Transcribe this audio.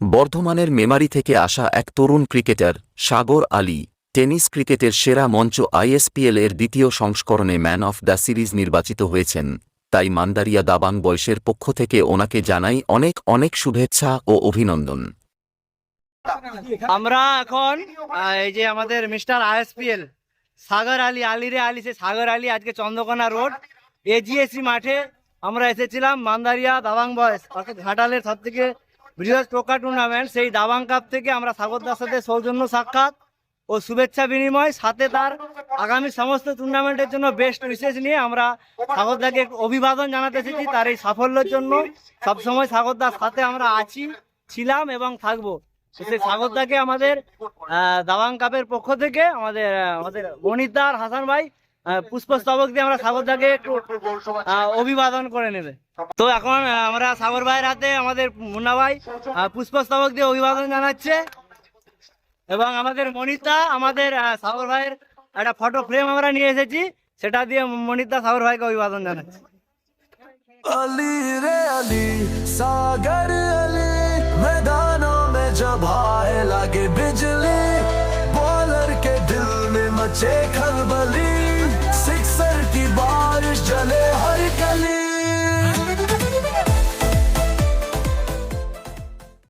বর্ধমানের মেমারি থেকে আসা এক তরুণ ক্রিকেটার, সাগর আলী, টেনিস ক্রিকেটের সেরা মঞ্চ আইএসপিএল এর দ্বিতীয় সংস্করণে ম্যান অফ দ্য সিরিজ নির্বাচিত হয়েছেন। তাই মান্দারিয়া দাবাং বয়সের পক্ষ থেকে ওনাকে জানাই অনেক অনেক শুভেচ্ছা ও অভিনন্দন। আমরা এখন এই যে আমাদের মিস্টার আইএসপিএল, সাগর আলী আলিরে আলী সে সাগর আলী আজকে চন্দ্রকোনা রোড এজিএসি মাঠে আমরা এসেছিলাম মান্দারিয়া দাবাং বয়স, অর্থাৎ ঘাটালের সব থেকে বৃহৎ টোকা টুর্নামেন্ট সেই দাবাং কাপ থেকে আমরা সাগরদার সাথে সৌজন্য সাক্ষাৎ ও শুভেচ্ছা বিনিময়, সাথে তার আগামী সমস্ত টুর্নামেন্টের জন্য বেস্ট উইশেস নিয়ে আমরা সাগরদাকে অভিবাদন জানাতে এসেছি তার এই সাফল্যের জন্য। সবসময় সাগরদার সাথে আমরা আছি, ছিলাম এবং থাকব। সেই সাগরদাকে আমাদের দাবাং কাপের পক্ষ থেকে আমাদের আমাদের বনিতার হাসান ভাই পুষ্পস্তবক দিয়ে আমরা সাগরদাকে একটু আহ, অভিবাদন করে নেবে তো এখন আহ, আমরা সাগর ভাইয়ের হাতে আমাদের মুন্না ভাই আহ, পুষ্পস্তবক দিয়ে অভিবাদন জানাচ্ছে এবং আমাদের মনিতা আমাদের আহ, সাগর ভাইয়ের একটা ফটো ফ্রেম আমরা নিয়ে এসেছি সেটা দিয়ে মনিতা সাগর ভাইকে অভিবাদন জানাচ্ছে अली रे अली सागर अली मैदानों में जब आए लगे बिजली बॉलर के दिल में मचे खलबली